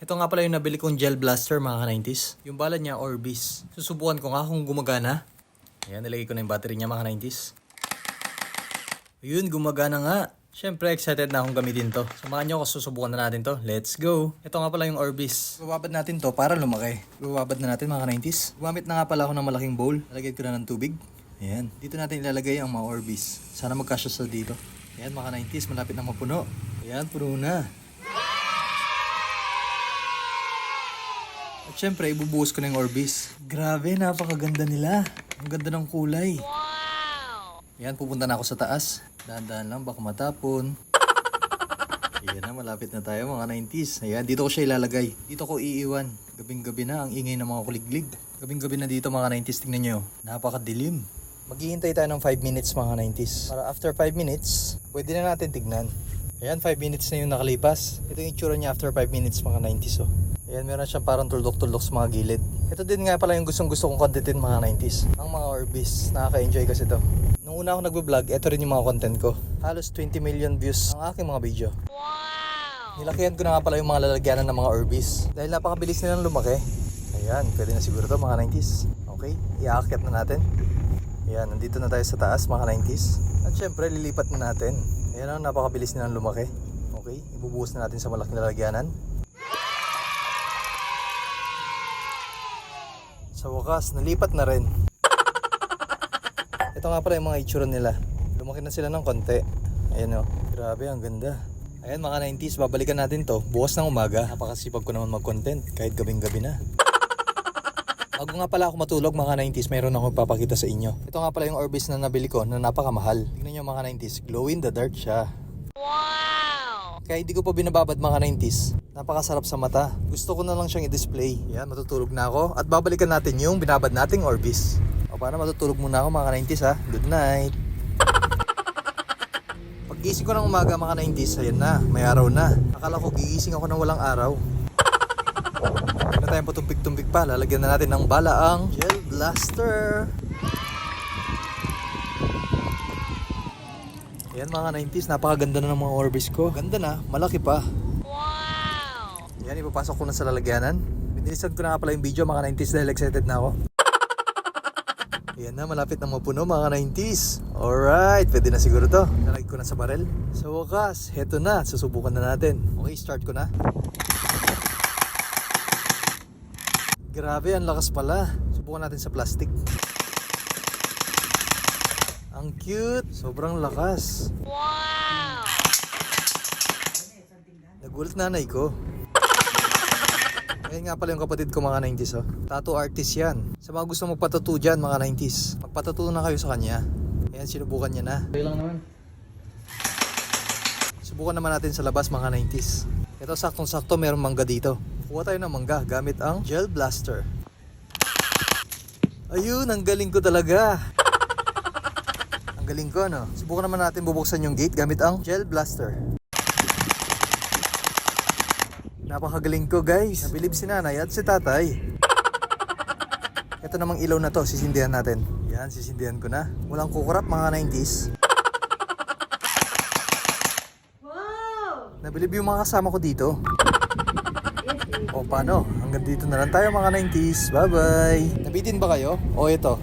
Ito nga pala yung nabili kong gel blaster mga ka-90s. Yung bala niya Orbis. Susubukan ko nga kung gumagana. Ayan, nilagay ko na yung battery niya mga ka-90s. Ayun, gumagana nga. Siyempre, excited na akong gamitin to. Samahan niyo ako, susubukan na natin to. Let's go! Ito nga pala yung Orbis. Bababad natin to para lumaki. Bababad na natin mga ka-90s. Gumamit na nga pala ako ng malaking bowl. Lalagay ko na ng tubig. Ayan. Dito natin ilalagay ang mga Orbis. Sana magkasya sa dito. Ayan mga ka-90s, malapit na mapuno. Ayan, puno na. At syempre, ibubuhos ko na yung Orbis. Grabe, napakaganda nila. Ang ganda ng kulay. Wow! Yan, pupunta na ako sa taas. Dahan-dahan lang, baka matapon. Ayan na, malapit na tayo mga 90s. Ayan, dito ko siya ilalagay. Dito ko iiwan. Gabing-gabi na, ang ingay ng mga kuliglig. Gabing-gabi na dito mga 90s, tingnan nyo. Napakadilim. Maghihintay tayo ng 5 minutes mga 90s. Para after 5 minutes, pwede na natin tignan. Ayan, 5 minutes na yung nakalipas. Ito yung itsura niya after 5 minutes mga 90s oh. Ayan, meron siyang parang tuldok-tuldok sa mga gilid. Ito din nga pala yung gustong gusto kong contentin mga 90s. Ang mga Orbis, nakaka-enjoy kasi to. Nung una ako nagbe-vlog, ito rin yung mga content ko. Halos 20 million views ang aking mga video. Nilakihan ko na nga pala yung mga lalagyanan ng mga Orbis. Dahil napakabilis nilang lumaki. Ayan, pwede na siguro to mga 90s. Okay, iaakyat na natin. Ayan, nandito na tayo sa taas mga 90s. At syempre, lilipat na natin. Ayan ang napakabilis nilang lumaki. Okay, ibubuhos na natin sa malaking lalagyanan. Sa wakas, nalipat na rin. Ito nga pala yung mga itsura nila. Lumaki na sila ng konti. Ayan o. Grabe, ang ganda. Ayan mga 90s, babalikan natin to. Bukas ng umaga. Napakasipag ko naman mag-content kahit gabing-gabi na. Bago nga pala ako matulog mga 90s, mayroon akong papakita sa inyo. Ito nga pala yung Orbis na nabili ko na napakamahal. Tingnan nyo mga 90s, glow in the dark siya. Kaya hindi ko pa binababad mga 90s. Napakasarap sa mata. Gusto ko na lang siyang i-display. Yan, matutulog na ako. At babalikan natin yung binabad nating Orbis. O para matutulog muna ako mga 90s ha. Good night. Paggising ko ng umaga mga 90s, ayan na, may araw na. Akala ko gigising ako ng walang araw. Huwag na tayong patumpik-tumpik pa. Lalagyan na natin ng balaang gel blaster. Ayan mga 90s, napakaganda na ng mga Orbis ko. Ganda na, malaki pa. Wow! Yan, ipapasok ko na sa lalagyanan. Binilisan ko na pala yung video mga 90s dahil excited na ako. Ayan na, malapit na mapuno mga 90s. Alright, pwede na siguro to. Nalagay ko na sa barel. Sa wakas, heto na, susubukan na natin. Okay, start ko na. Grabe, ang lakas pala. Subukan natin sa plastic. Ang cute. Sobrang lakas. Wow! Nagulat nanay ko. Ayun nga pala yung kapatid ko mga 90s oh. Tattoo artist yan. Sa mga gusto magpatattoo dyan mga 90s, magpatattoo na kayo sa kanya. Ayan, sinubukan niya na. Okay lang naman. Subukan naman natin sa labas mga 90s. Ito saktong-sakto merong mangga dito. Kuha tayo ng mangga gamit ang gel blaster. Ayun, ang galing ko talaga. Galing ko, no? Subukan naman natin bubuksan yung gate gamit ang gel blaster. Napakagaling ko, guys. Nabilib si nanay at si tatay. Ito namang ilaw na to, sisindihan natin. Yan, sisindihan ko na. Walang kukurap mga 90s. Wow! Nabilib yung mga kasama ko dito. O paano? Hanggang dito na lang tayo mga 90s. Bye-bye! Nabitin ba kayo? O ito,